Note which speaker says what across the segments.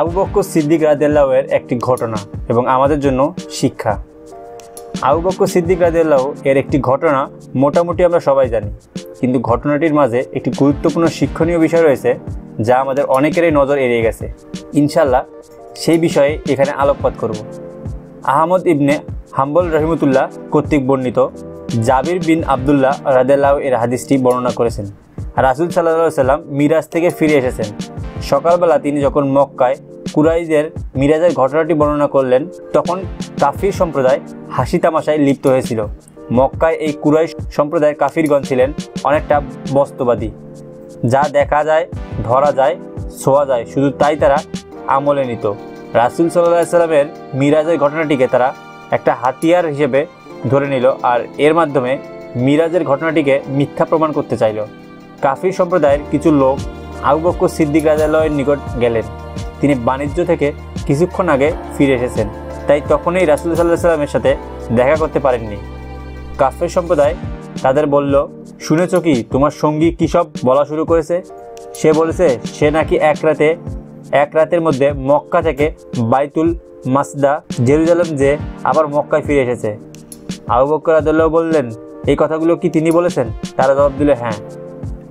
Speaker 1: আবু বক্কর সিদ্দিক রাদিয়াল্লাহের একটি ঘটনা এবং আমাদের জন্য শিক্ষা। আবু বক্কর সিদ্দিক রাদিয়াল্লাহ এর একটি ঘটনা মোটামুটি আমরা সবাই জানি, কিন্তু ঘটনাটির মাঝে একটি গুরুত্বপূর্ণ শিক্ষণীয় বিষয় রয়েছে যা আমাদের অনেকেরই নজর এড়িয়ে গেছে। ইনশাল্লাহ সেই বিষয়ে এখানে আলোকপাত করব। আহমদ ইবনে হাম্বল রহিমতুল্লাহ কর্তৃক বর্ণিত জাবির বিন আবদুল্লাহ রাদেল্লাহ এর হাদিসটি বর্ণনা করেছেন। রাসুল সাল্লাহ সাল্লাম মিরাজ থেকে ফিরে এসেছেন। সকালবেলা তিনি যখন মক্কায় কুরাইজের মিরাজের ঘটনাটি বর্ণনা করলেন, তখন কাফির সম্প্রদায় হাসি তামাশায় লিপ্ত হয়েছিল। মক্কায় এই কুরাইশ সম্প্রদায়ের কাফিরগণ ছিলেন অনেকটা বস্তবাদী। যা দেখা যায়, ধরা যায়, ছোঁয়া যায়, শুধু তাই তারা আমলে নিত। রাসুল সাল্লাহ সাল্লামের মিরাজের ঘটনাটিকে তারা একটা হাতিয়ার হিসেবে ধরে নিল আর এর মাধ্যমে মিরাজের ঘটনাটিকে মিথ্যা প্রমাণ করতে চাইল। কাফির সম্প্রদায়ের কিছু লোক আবু বক্কর সিদ্দিক রাজালয়ের নিকট গেলেন। তিনি বাণিজ্য থেকে কিছুক্ষণ আগে ফিরে এসেছেন। তাই তখনই রাসুল সাল্লাহ সাল্লামের সাথে দেখা করতে পারেননি। কাফের সম্প্রদায় তাদের বলল, শুনেছ কি, তোমার সঙ্গী কী সব বলা শুরু করেছে? সে বলেছে, সে নাকি এক রাতে, এক রাতের মধ্যে মক্কা থেকে বাইতুল মাসদা, জেরুজালেম যে আবার মক্কায় ফিরে এসেছে। আবু বক্কর আদাল্লাহ বললেন, এই কথাগুলো কি তিনি বলেছেন? তারা জবাব দিল হ্যাঁ।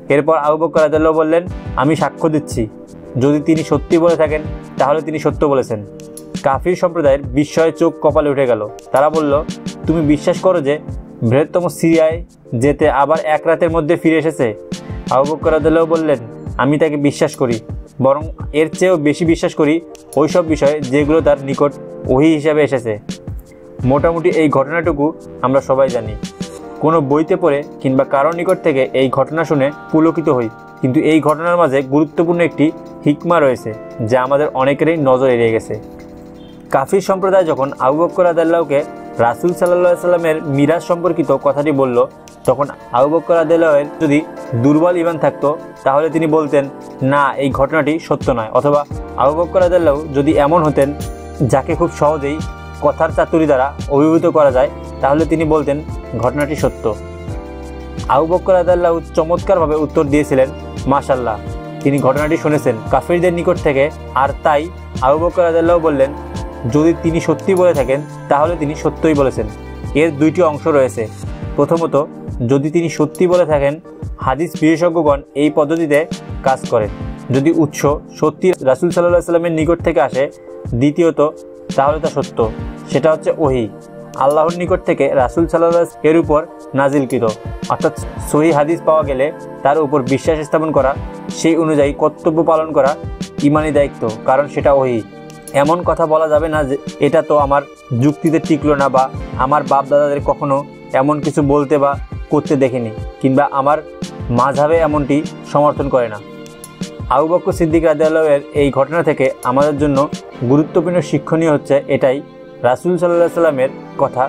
Speaker 1: এরপর আবু বক্কর আদাল্লাহ বললেন, আমি সাক্ষ্য দিচ্ছি। যদি তিনি সত্যি বলে থাকেন, তাহলে তিনি সত্য বলেছেন। কাফির সম্প্রদায়ের বিস্ময়ে চোখ কপালে উঠে গেল। তারা বলল, তুমি বিশ্বাস করো যে বৃহত্তম সিরিয়ায় যেতে আবার এক রাতের মধ্যে ফিরে এসেছে? আবু বক্কর আদাল্লাহ বললেন, আমি তাকে বিশ্বাস করি, বরং এর চেয়েও বেশি বিশ্বাস করি ওই সব বিষয়ে যেগুলো তার নিকট ওহি হিসাবে এসেছে। মোটামুটি এই ঘটনাটুকু আমরা সবাই জানি। কোনো বইতে পড়ে কিংবা কারোর নিকট থেকে এই ঘটনা শুনে পুলকিত হই। কিন্তু এই ঘটনার মাঝে গুরুত্বপূর্ণ একটি হিকমা রয়েছে, যা আমাদের অনেকেরই নজর এড়িয়ে গেছে। কাফির সম্প্রদায় যখন আবু বক্কর আদাল্লাহকে রাসুল সাল্লাহ সাল্লামের মিরাজ সম্পর্কিত কথাটি বলল, তখন আবু বক্কর আদাল্লাহের যদি দুর্বল ইমান থাকতো, তাহলে তিনি বলতেন, না, এই ঘটনাটি সত্য নয়। অথবা আবু বক্কর আদাল্লাহ যদি এমন হতেন, যাকে খুব সহজেই কথার চাতুরি দ্বারা অভিভূত করা যায়, তাহলে তিনি বলতেন, ঘটনাটি সত্য। আবু বক্কর আদাল্লাহ চমৎকারভাবে উত্তর দিয়েছিলেন মাশাল্লাহ তিনি ঘটনাটি শুনেছেন। কাফিরদের নিকট থেকে, আর তাই আবু বক্কর আদাল্লাহ বললেন, যদি তিনি সত্যি বলে থাকেন, তাহলে তিনি সত্যই বলেছেন। এর দুইটি অংশ রয়েছে। প্রথমত, যদি তিনি সত্যি বলে থাকেন, হাদিস বিশেষজ্ঞগণ এই পদ্ধতিতে কাজ করেন। যদি উৎস সত্যি রাসুল সাল্লাহ সাল্লামের নিকট থেকে আসে, দ্বিতীয়ত, তাহলে তা সত্য। সেটা হচ্ছে ওহি। আল্লাহর নিকট থেকে রাসুল সাল্লাহ এর উপর নাজিলকৃত অর্থাৎ সহি হাদিস পাওয়া গেলে তার উপর বিশ্বাস স্থাপন করা, সেই অনুযায়ী কর্তব্য পালন করা ইমানি দায়িত্ব, কারণ সেটা ওহি। এমন কথা বলা যাবে না যে এটা তো আমার যুক্তিতে টিকলো না বা আমার বাপ দাদাদের কখনো এমন কিছু বলতে বা করতে দেখিনি, কিংবা আমার মাঝাবে এমনটি সমর্থন করে না। আবু সিদ্দিক রাজিয়াল্লাহের এই ঘটনা থেকে আমাদের জন্য গুরুত্বপূর্ণ শিক্ষণীয় হচ্ছে এটাই রাসুল সাল্লাহ সাল্লামের কথা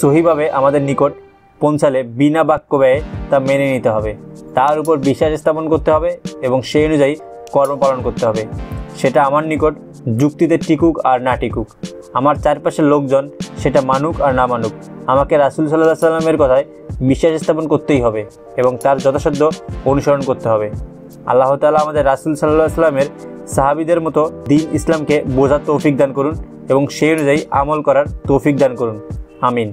Speaker 1: সহিভাবে আমাদের নিকট পৌঁছালে বিনা বাক্য ব্যয়ে তা মেনে নিতে হবে। তার উপর বিশ্বাস স্থাপন করতে হবে এবং সেই অনুযায়ী কর্ম পালন করতে হবে। সেটা আমার নিকট যুক্তিতে টিকুক আর না টিকুক। আমার চারপাশের লোকজন সেটা মানুক আর না মানুক। আমাকে রাসুল সাল্লাহ সাল্লামের কথায় বিশ্বাস স্থাপন করতেই হবে এবং তার যথাসাধ্য অনুসরণ করতে হবে। আল্লাহ তালা আমাদের রাসুল সাল্লাহ সাল্লামের সাহাবিদের মতো দিন ইসলামকে বোঝার তৌফিক দান করুন। এবং সে অনুযায়ী আমল করার তৌফিক দান করুন। আমিন।